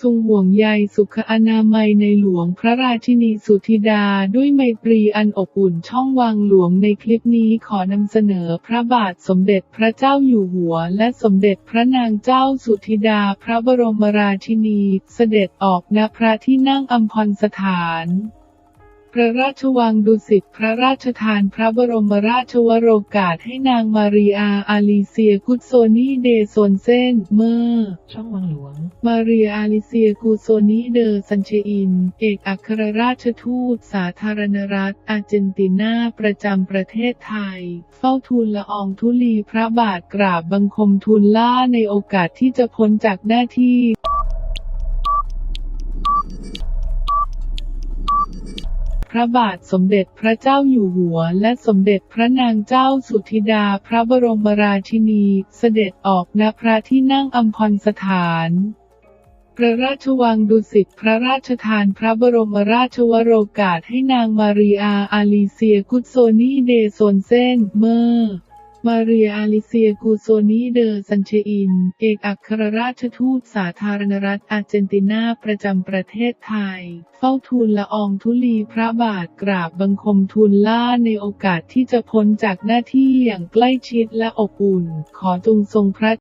ทรงห่วงใยสุขอนามัยในหลวงพระราชินีสุธิดาด้วยไมตรีอันอบอุ่นช่องวังหลวงในคลิปนี้ขอนำเสนอพระบาทสมเด็จพระเจ้าอยู่หัว และสมเด็จพระนางเจ้าสุธิดาพระบรมราชินี เสด็จออกณพระที่นั่งอัมพรสถาน พระราชวังดุสิตพระราชทานพระบรมราชวโรกาสให้นางมาริอาอาลิเซียกุตโซนีเดโซนเซนเมอร์ช่องวังหลวง มาเรียอาลิเซียกูโซนีเดอซันเชอิน เอกอัครราชทูต สาธารณรัฐ อาร์เจนตินาประจำประเทศไทย เฝ้าทูลละอองธุลีพระบาทกราบบังคมทูลล่าในโอกาสที่จะพ้นจากหน้าที่ พระบาทสมเด็จพระเจ้าอยู่หัว และสมเด็จพระนางเจ้าสุธิดาพระบรมราชินี เสด็จออกณพระที่นั่งอัมพรสถาน พระราชวังดุสิตพระราชทานพระบรมราชวโรกาสให้นางมาริอาอาลีเซียกุตโซนีเดโซนเซนเมอร์ มาเรียอาลิเซียกูโซนีเดอซันเชอิน เอกอัครราชทูตสาธารณรัฐอาร์เจนตินาประจำประเทศไทย เฝ้าทูลละอองธุลีพระบาทกราบบังคมทูลล่าในโอกาสที่จะพ้นจากหน้าที่อย่างใกล้ชิดและอบอุ่น ขอจงทรงพระ